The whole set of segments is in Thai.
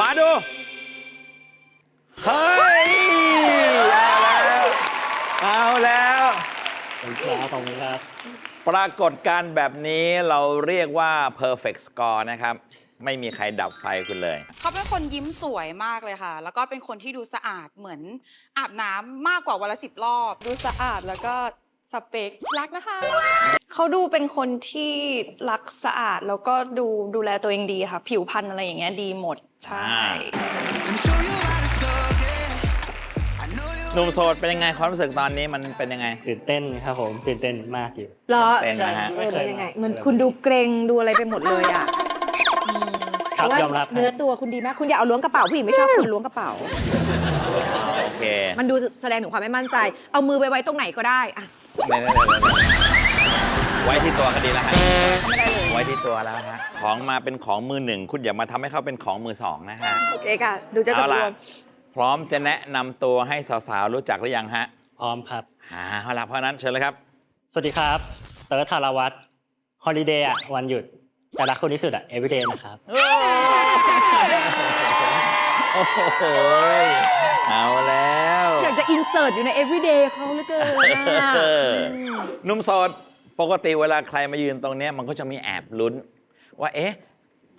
มาดู เฮ้ย เอาแล้ว เอาแล้วขอบคุณครับขอบคุณครับปรากฏการณ์แบบนี้เราเรียกว่า perfect score นะครับ ไม่มีใครดับไฟคุณเลย เขาเป็นคนยิ้มสวยมากเลยค่ะ แล้วก็เป็นคนที่ดูสะอาดเหมือนอาบน้ำมากกว่าวันละสิบรอบ ดูสะอาดแล้วก็สเปครักนะคะ เขาดูเป็นคนที่รักสะอาดแล้วก็ดูดูแลตัวเองดีค่ะ ผิวพรรณอะไรอย่างเงี้ยดีหมด ใช่อ่าหนุ่มโสดเป็นยังไงความรู้สึกตอนนี้มันเป็นยังไง ตื่นเต้นครับผมตื่นเต้นมากอยู่ เหรอเต้นนะฮะ เออมันยังไงไม่เคยมันคุณดูเกรงดูอะไรไปหมดเลยอะครับแต่ว่ายอมรับ เนื้อตัวคุณดีมากคุณอย่าเอาล้วงกระเป๋าผู้หญิงไม่ชอบคนล้วงกระเป๋า โอเคมันดูแสดงถึงความไม่มั่นใจ เอามือไปไว้ตรงไหนก็ได้อะเนี่ยๆๆๆไว้ที่ตัวก็ดีแล้วฮะไว้ที่ตัวแล้วฮะของมาเป็นของมือหนึ่งคุณอย่ามาทำให้เขาเป็นของมือสองนะฮะโอเคค่ะดูจะตเอากลล่ะงพร้อมจะแนะนำตัวให้สาวๆรู้จักหรือยังฮะพร้อมครับ อ่าเอาล่ะเพราะฉะนั้นเชิญเลยครับ สวัสดีครับ เติร์ดธารวัตรฮอลิเดย์อะวันหยุด แต่รักคนที่สุดอะ everyday นะครับ โอ้โหเอาแล้ว อยากจะอินเสิร์ตอยู่ใน everyday เขาเหลือเกินอะเออมหนุ่มโสด ปกติเวลาใครมายืนตรงเนี้ยมันก็จะมีแอบลุ้น ว่าเอ๊ะ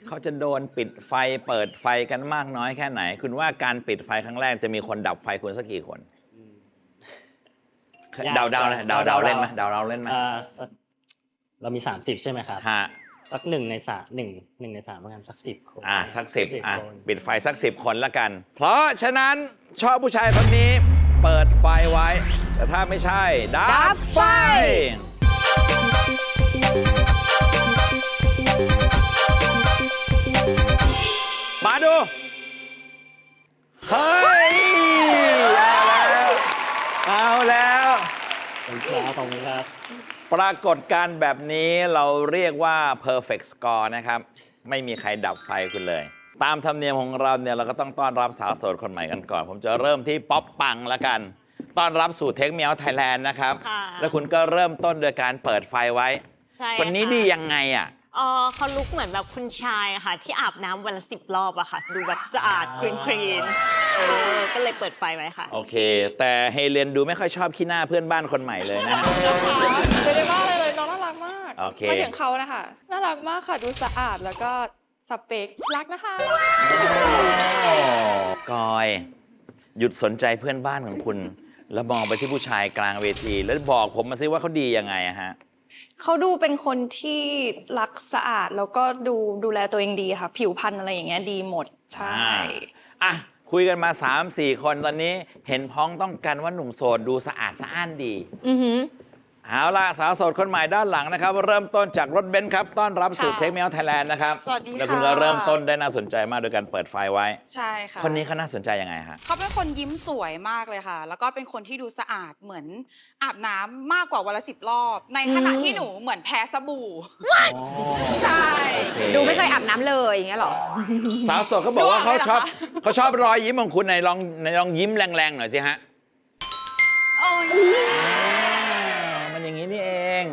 เขาจะโดนปิดไฟเปิดไฟกันมากน้อยแค่ไหน คุณว่าการปิดไฟครั้งแรกจะมีคนดับไฟคุณสักกี่คนยากเดาเดาเลยเดาเดาเล่นไหมเดาเดาเล่นไหมอ่าสักเรามี 30 ใช่ไหมครับ ฮะสักหนึ่งในสามหนึ่งหนึ่งในสามประมาณสักสิบคนอะสักสิบอะคนปิดไฟสักสิบคนละกัน เพราะฉะนั้นชอบผู้ชายคนนี้ เปิดไฟไว้ แต่ถ้าไม่ใช่ดับไฟ มาดู เฮ้ย เอาแล้ว เอาแล้วขอบคุณครับขอบคุณครับ ปรากฏการณ์แบบนี้เราเรียกว่า perfect score นะครับ ไม่มีใครดับไฟคุณเลย ตามธรรมเนียมของเราเนี่ย เราก็ต้องต้อนรับสาวโสดคนใหม่กันก่อน ผมจะเริ่มที่ป๊อปปังละกัน ต้อนรับสู่เทคเมียวไทยแลนด์นะครับ ค่ะ แล้วคุณก็เริ่มต้นโดยการเปิดไฟไว้ ใช่คนนี้ะดียังไงอะ อ๋อเขาลุกเหมือนแบบคุณชายอะค่ะ ที่อาบน้ำวันละสิบรอบอะค่ะ ดูแบบสะอาดคลีนคลีนเออก็เลยเปิดไฟไว้ค่ะ โอเค แต่เฮเลนดูไม่ค่อยชอบขี้หน้าเพื่อนบ้านคนใหม่เลยนะฮะ ไม่ได้ว่าอะไรเลยน้องน่ารักมากโอเคหมายถึงเขานะคะน่ารักมากค่ะดูสะอาดแล้วก็สเปครักนะคะกอย หยุดสนใจเพื่อนบ้านของคุณ แล้วมองไปที่ผู้ชายกลางเวที แล้วบอกผมมาซิว่าเขาดียังไงอะฮะ เขาดูเป็นคนที่รักสะอาดแล้วก็ดูดูแลตัวเองดีค่ะ ผิวพรรณอะไรอย่างเงี้ยดีหมด ใช่ อะคุยกันมา 3 4 คนตอนนี้เห็นพ้องต้องกันว่าหนุ่มโสดดูสะอาดสะอ้านดี อือหือ เอาล่ะสาวโสดคนใหม่ด้านหลังนะครับ เริ่มต้นจากรถเบนซ์ครับ ต้อนรับสู่ค่ะเทคเมลไทยแลนด์นะครับสวัสดีแล้วคุณค่ะ ก็เริ่มต้นได้น่าสนใจมากโดยการเปิดไฟไว้ ใช่ค่ะคนนี้เขาน่าสนใจยังไงฮะ เขาเป็นคนยิ้มสวยมากเลยค่ะ แล้วก็เป็นคนที่ดูสะอาดเหมือนอาบน้ำมากกว่าวันละสิบรอบ ในขณะอืมที่หนูเหมือนแพ้สบู่ ใช่ดูไม่เคยอาบน้ำเลยอย่างเงี้ยเหรอ สาวโสดเขาบอกว่าเขาด้วยเหรอชอบคะเขาชอบรอยยิ้มของคุณในลองในลองยิ้มแรงๆหน่อยสิฮะ โอ้ยอ่า มันอย่างนี้นี่เอง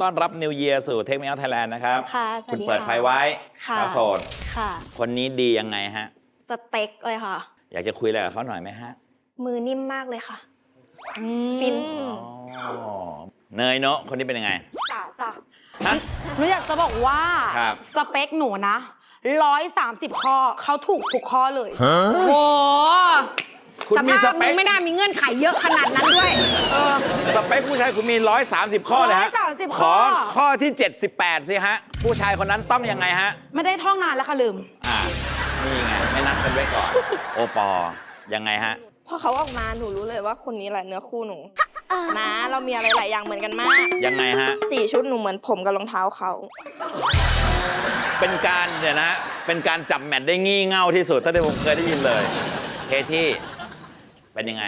ต้อนรับ New Year สู่ Take Me Out Thailand นะครับ ค่ะสวัคุสณดีเปิดค่ะไฟไว้ค่ะ สาวโสดค่ะ คนนี้ดียังไงฮะ สเต็กเลยค่ะ อยากจะคุยอะไรกับเขาหน่อยไหมฮะมือนิ่มมากเลยค่ะอืมฟินอ๋อเนยเนาะคนนี้เป็นยังไง สาสะฮะ หนูอยากจะบอกว่า ครับ สเปคหนูนะร้อยสามสิบข้อเขาถูกทุกข้อเลย โอ้โห คุณสมีภาสพเปมึคงไม่น่ามีเงื่อนไขเยอะขนาดนั้นด้วย เออ สเปคผู้ชายคุณมี 130 ข้อเลยฮะ130ขข้ออข้อที่ 78 สิฮะ ผู้ชายคนนั้นต้องยังไงฮะ ไม่ได้ท่องนานแล้วค่ะลืม อ่า นี่ไง ไม่นัดกันไว้ก่อน โอปอยังไงฮะ พอเขาออกมาหนูรู้เลยว่าคนนี้แหละเนื้อคู่หนู นะ เรามีอะไรหลายอย่างเหมือนกันมากยังไงฮะ สี่ชุดหนูเหมือนผมกับรองเท้าเขา เป็นการเดี๋ยวนะ เป็นการจับแมทได้งี่เง่าที่สุดเท่าที่ผมเคยได้ยินเลย เคที่ เป็นยังไง